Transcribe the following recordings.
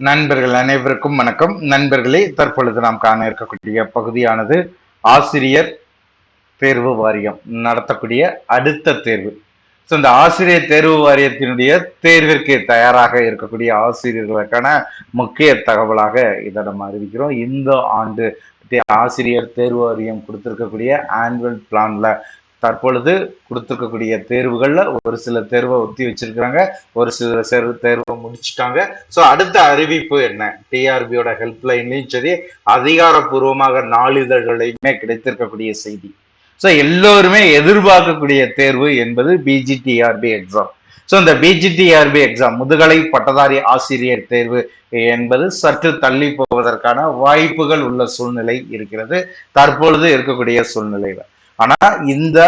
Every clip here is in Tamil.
நண்பர்கள் அனைவருக்கும் வணக்கம். நண்பர்களே தற்பொழுது நாம் காண இருக்கக்கூடிய பகுதியானது ஆசிரியர் தேர்வு வாரியம் நடத்தக்கூடிய அடுத்த தேர்வு. ஸோ இந்த ஆசிரியர் தேர்வு வாரியத்தினுடைய தேர்விற்கு தயாராக இருக்கக்கூடிய ஆசிரியர்களுக்கான முக்கிய தகவலாக இதை நம்ம அறிவிக்கிறோம். இந்த ஆண்டு ஆசிரியர் தேர்வு வாரியம் கொடுத்திருக்கக்கூடிய ஆனுவல் பிளான்ல தற்பொழுது கொடுத்துருக்கக்கூடிய தேர்வுகளில் ஒரு சில தேர்வை ஒத்தி வச்சிருக்கிறாங்க. ஒரு சில தேர்வு தேர்வை முடிச்சுட்டாங்க. ஸோ அடுத்த அறிவிப்பு என்ன? டிஆர்பியோட ஹெல்ப்லைன்லையும் சரி அதிகாரப்பூர்வமாக நாளிதழ்களையுமே கிடைத்திருக்கக்கூடிய செய்தி. ஸோ எல்லோருமே எதிர்பார்க்கக்கூடிய தேர்வு என்பது பிஜிடிஆர்பி எக்ஸாம் ஸோ இந்த பிஜிடிஆர்பி எக்ஸாம் முதுகலை பட்டதாரி ஆசிரியர் தேர்வு என்பது சற்று தள்ளி போவதற்கான வாய்ப்புகள் உள்ள சூழ்நிலை இருக்கிறது. தற்பொழுது இருக்கக்கூடிய சூழ்நிலையில். ஆனா இந்த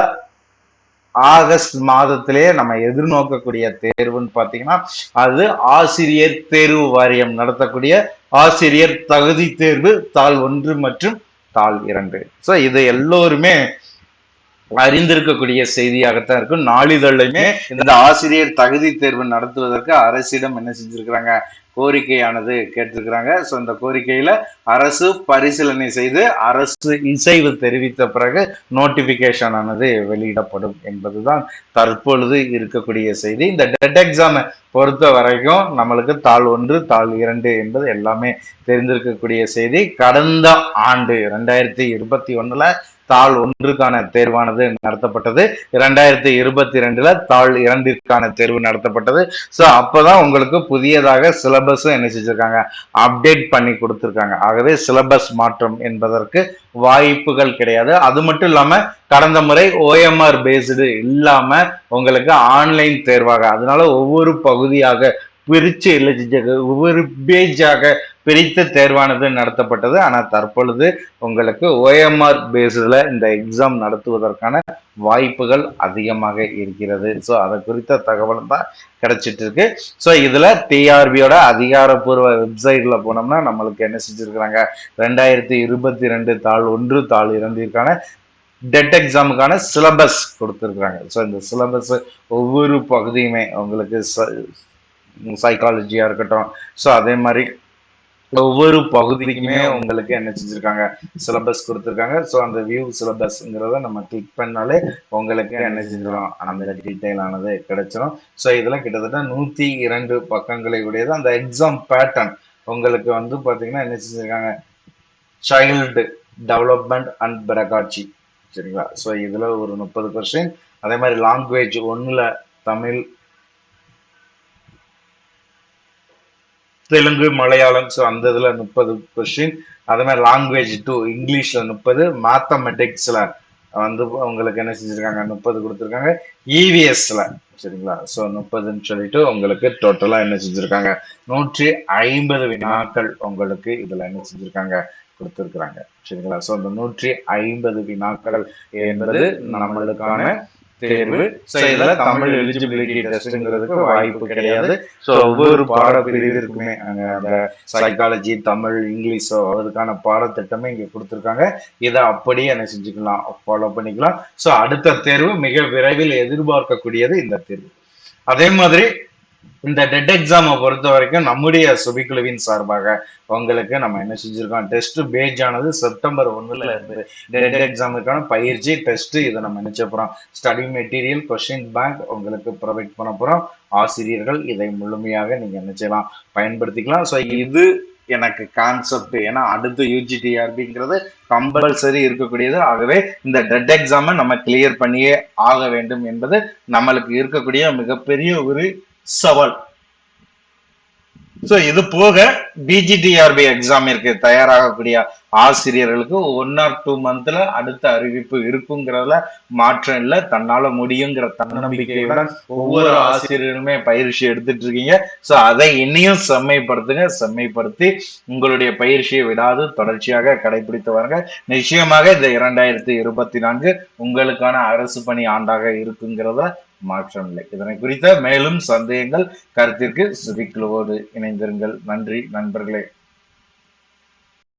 ஆகஸ்ட் மாதத்திலே நம்ம எதிர்நோக்கக்கூடிய தேர்வுன்னு பார்த்தீங்கன்னா அது ஆசிரியர் தேர்வு வாரியம் நடத்தக்கூடிய ஆசிரியர் தகுதி தேர்வு தாள் ஒன்று மற்றும் தாள் இரண்டு. ஸோ இது எல்லோருமே அறிந்திருக்கக்கூடிய செய்தியாகத்தான் இருக்கும். நாளிதழையுமே இந்த ஆசிரியர் தகுதி தேர்வு நடத்துவதற்கு அரசிடம் என்ன செஞ்சிருக்கிறாங்க? கோரிக்கையானது கேட்டிருக்கிறாங்க. ஸோ இந்த கோரிக்கையில் அரசு பரிசீலனை செய்து அரசு இசைவு தெரிவித்த பிறகு நோட்டிஃபிகேஷன் ஆனது வெளியிடப்படும் என்பதுதான் தற்பொழுது இருக்கக்கூடிய செய்தி. இந்த டெட் எக்ஸாமை பொறுத்த வரைக்கும் நம்மளுக்கு தாள் ஒன்று தாள் இரண்டு என்பது எல்லாமே தெரிந்திருக்கக்கூடிய செய்தி. கடந்த ஆண்டு ரெண்டாயிரத்தி இருபத்தி ஒன்றில் தாள் ஒன்றுக்கான தேர்வானது நடத்தப்பட்டது. இரண்டாயிரத்தி இருபத்தி ரெண்டுல தாள் இரண்டிற்கான தேர்வு நடத்தப்பட்டது. ஸோ அப்போதான் உங்களுக்கு புதியதாக சிலபஸும் என்ன செஞ்சிருக்காங்க? அப்டேட் பண்ணி கொடுத்துருக்காங்க. ஆகவே சிலபஸ் மாற்றம் என்பதற்கு வாய்ப்புகள் கிடையாது. அது மட்டும் இல்லாம கடந்த முறை ஓஎம்ஆர் பேஸ்டு இல்லாம உங்களுக்கு ஆன்லைன் தேர்வாக அதனால ஒவ்வொரு பகுதியாக பிரிச்சு இல்லை ஒவ்வொரு பேஜாக பிரித்த தேர்வானது நடத்தப்பட்டது. ஆனால் தற்பொழுது உங்களுக்கு ஓஎம்ஆர் பேஸில் இந்த எக்ஸாம் நடத்துவதற்கான வாய்ப்புகள் அதிகமாக இருக்கிறது. ஸோ அதை குறித்த தகவல் தான் கிடைச்சிட்டு இருக்கு. ஸோ இதில் டிஆர்பியோட அதிகாரப்பூர்வ வெப்சைட்டில் போனோம்னா நம்மளுக்கு என்ன செஞ்சுருக்கிறாங்க? ரெண்டாயிரத்தி இருபத்தி ரெண்டு தாள் ஒன்று தாள் இரண்டிற்கான டெட் எக்ஸாமுக்கான சிலபஸ் கொடுத்துருக்குறாங்க. ஸோ இந்த சிலபஸ் ஒவ்வொரு பகுதியுமே உங்களுக்கு சைக்காலஜியாக இருக்கட்டும். ஸோ அதே மாதிரி ஒவ்வொரு பகுதிக்குமே உங்களுக்கு என்ன செஞ்சிருக்காங்க? சிலபஸ் கொடுத்துருக்காங்க. ஸோ அந்த வியூ சிலபஸ்ங்கிறத நம்ம கிளிக் பண்ணாலே உங்களுக்கு என்ன செஞ்சிடும் அந்த டீட்டெயில் ஆனது கிடைச்சிடும் ஸோ இதெல்லாம் கிட்டத்தட்ட நூற்றி இரண்டு பக்கங்களை உடையது. அந்த எக்ஸாம் பேட்டர்ன் உங்களுக்கு வந்து பார்த்தீங்கன்னா என்ன செஞ்சிருக்காங்க? சைல்டு டெவலப்மெண்ட் அண்ட் பெரகாட்சி சரிங்களா? ஸோ இதில் ஒரு முப்பது பர்சன்ட் அதே மாதிரி லாங்குவேஜ் ஒன்றில் தமிழ் தெலுங்கு மலையாளம் ஸோ அந்த இதில் முப்பது கொஸ்டின் அதே மாதிரி லாங்குவேஜ் டூ இங்கிலீஷில் முப்பது மேத்தமெட்டிக்ஸில் வந்து உங்களுக்கு என்ன செஞ்சுருக்காங்க? முப்பது கொடுத்துருக்காங்க. இவிஎஸ்ல சரிங்களா? ஸோ முப்பதுன்னு சொல்லிட்டு உங்களுக்கு டோட்டலாக என்ன செஞ்சுருக்காங்க? நூற்றி ஐம்பது வினாக்கள் உங்களுக்கு இதில் என்ன செஞ்சுருக்காங்க? கொடுத்துருக்குறாங்க. சரிங்களா? ஸோ அந்த நூற்றி ஐம்பது வினாக்கள் என்பது நம்மளுக்கான தேர்வு ஸோ இதுல தமிழ் எலிஜிபிலிட்டி டெஸ்ட்ங்கிறதுக்கு வாய்ப்பு கிடையாது. ஸோ ஒவ்வொரு பாடப்பிரிவிற்குமே அங்கே அந்த சைக்காலஜி தமிழ் இங்கிலீஷோ அதுக்கான பாடத்திட்டமே இங்கே கொடுத்துருக்காங்க. இதை அப்படியே என்ன செஞ்சுக்கலாம் ஃபாலோ பண்ணிக்கலாம். ஸோ அடுத்த தேர்வு மிக விரைவில் எதிர்பார்க்கக்கூடியது இந்த தேர்வு. அதே மாதிரி இந்த டெட் எக்ஸாமை பொறுத்த வரைக்கும் நம்முடைய சுபிக்குழுவின் சார்பாக உங்களுக்கு நம்ம என்ன செஞ்சிருக்கோம்? டெஸ்ட் பேஜ் ஆனது செப்டம்பர் ஒன்றுல இருந்து டெட் எக்ஸாமுக்கான பயிற்சி டெஸ்ட் இதை நம்ம நினைச்ச போகிறோம் ஸ்டடி மெட்டீரியல் கொஸ்டின் பேங்க் உங்களுக்கு ப்ரொவைட் பண்ண போகிறோம் ஆசிரியர்கள் இதை முழுமையாக நீங்கள் என்ன செய்யலாம்? பயன்படுத்திக்கலாம். ஸோ இது எனக்கு கான்செப்ட் ஏன்னா அடுத்து யூஜிடிஆர்பிங்கிறது கம்பல்சரி இருக்கக்கூடியது. ஆகவே இந்த டெட் எக்ஸாமை நம்ம கிளியர் பண்ணியே ஆக வேண்டும் என்பது நம்மளுக்கு இருக்கக்கூடிய மிகப்பெரிய ஒரு சவால். ஸோ இது போக பிஜிடிஆர்பி எக்ஸாமிற்கு தயாராகக்கூடிய ஆசிரியர்களுக்கு ஒன் ஆர் டூ மந்த்ல அடுத்த அறிவிப்பு இருக்குங்கிறதுல மாற்றம் இல்லை. தன்னால முடியுங்கிற தன்னம்பிக்கையுடன் ஒவ்வொரு ஆசிரியருமே பயிற்சி எடுத்துட்டு இருக்கீங்க. ஸோ அதை இன்னையும் செம்மைப்படுத்துங்க. செம்மைப்படுத்தி உங்களுடைய பயிற்சியை விடாது தொடர்ச்சியாக கடைபிடித்து வாருங்க. நிச்சயமாக இந்த இரண்டாயிரத்தி இருபத்தி நான்கு உங்களுக்கான அரசு பணி ஆண்டாக இருக்குங்கிறத மாற்றம் இல்லை இதனை குறித்த மேலும் சந்தேகங்கள் கருத்திற்கு சுபிக்குழுவோடு இணைந்திருங்கள். நன்றி நண்பர்களே.